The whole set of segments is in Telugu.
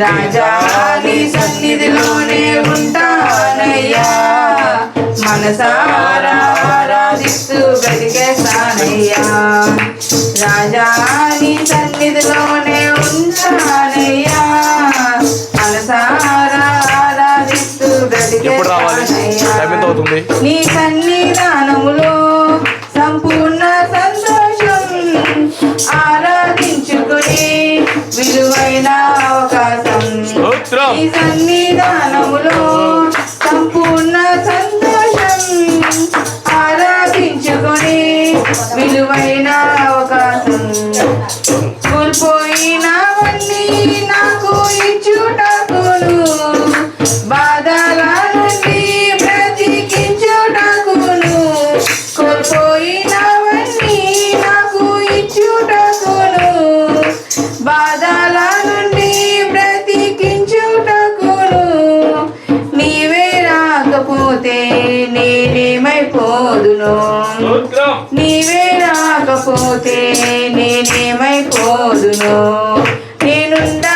రాజా నీ సన్నిధిలోనే ఉంటానయ్యా. మనసారా ఆరాధిస్తూ బ్రతికేస్తానయ్యా. రాజా నీ సన్నిధిలోనే ఉంటానయ్యా. మనసారా ఆరాధిస్తూ బ్రతికేస్తానయ్యా. నీ సన్నిధానములో బాధల నుండి బ్రతికించుటకును. నీవే రాకపోతే నేనేమైపోదును. నీవే రాకపోతే నేనేమైపోదును. నేనుండాలేనయ్యా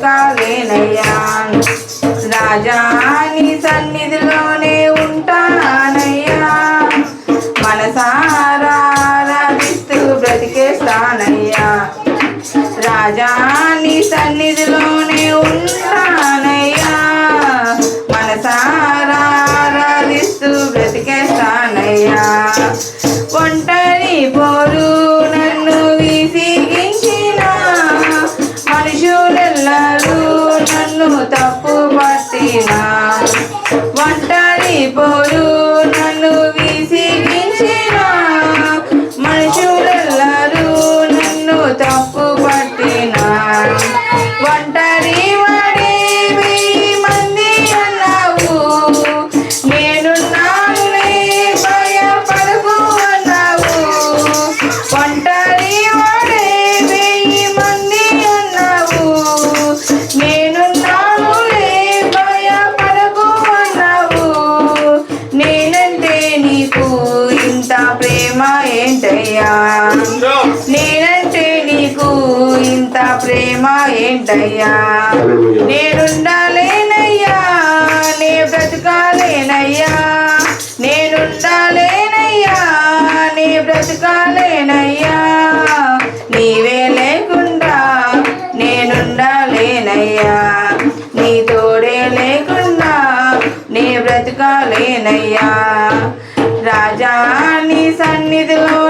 నే బ్రతకాలేనయ్యా సన్నిధిలోనే ఉంటానయ్యా. మనసారాధిస్తూ బ్రతికేస్తానయ్యా. రాజాని సన్నిధిలోనే ఉంటానయ్యా. మనసారాధిస్తూ బ్రతికేస్తానయ్యా. ఒంటరి పోరు ఒంటరి పోరు నేనంటే నీకు ఇంత ప్రేమ ఏంటయ్యా? నేనుండాలేనయ్యా. నే బ్రతకాలేనయ్యా. నేనుండాలేనయ్యా. నే బ్రతకాలేనయ్యా. నీవే లేకుండా నేనుండాలేనయ్యా. నీ తోడే లేకుండా నే బ్రతకాలేనయ్యా. రాజా నీ సన్నిధిలోనే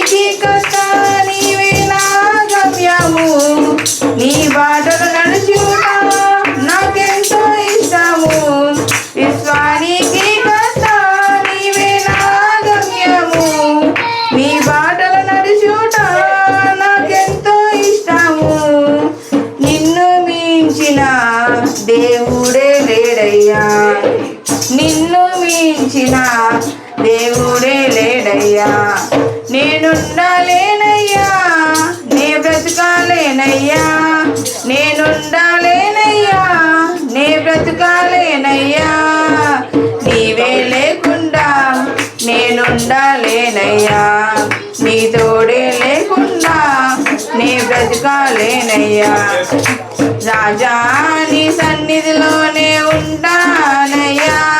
విశ్వానికి కథ నీవే నా గమ్యము. నీ బాటలు నడుచుట నాకెంతో ఇష్టము. విశ్వానికి కథ నీవే నా గమ్యము. నీ బాటలు నడుచుట నాకెంతో ఇష్టము. నిన్ను మించిన దేవుడే లేడయ్యా. నిన్ను మించిన దేవుడే లేడయ్యా. నేనుండాలేనయ్యా. నే బ్రతకాలేనయ్యా. నేనుండాలేనయ్యా. నే బ్రతకాలేనయ్యా. నీవే లేకుండా నేనుండాలేనయ్యా. నీ తోడే లేకుండా నీ బ్రతకాలేనయ్యా. రాజా నీ సన్నిధిలోనే ఉండానయ్యా.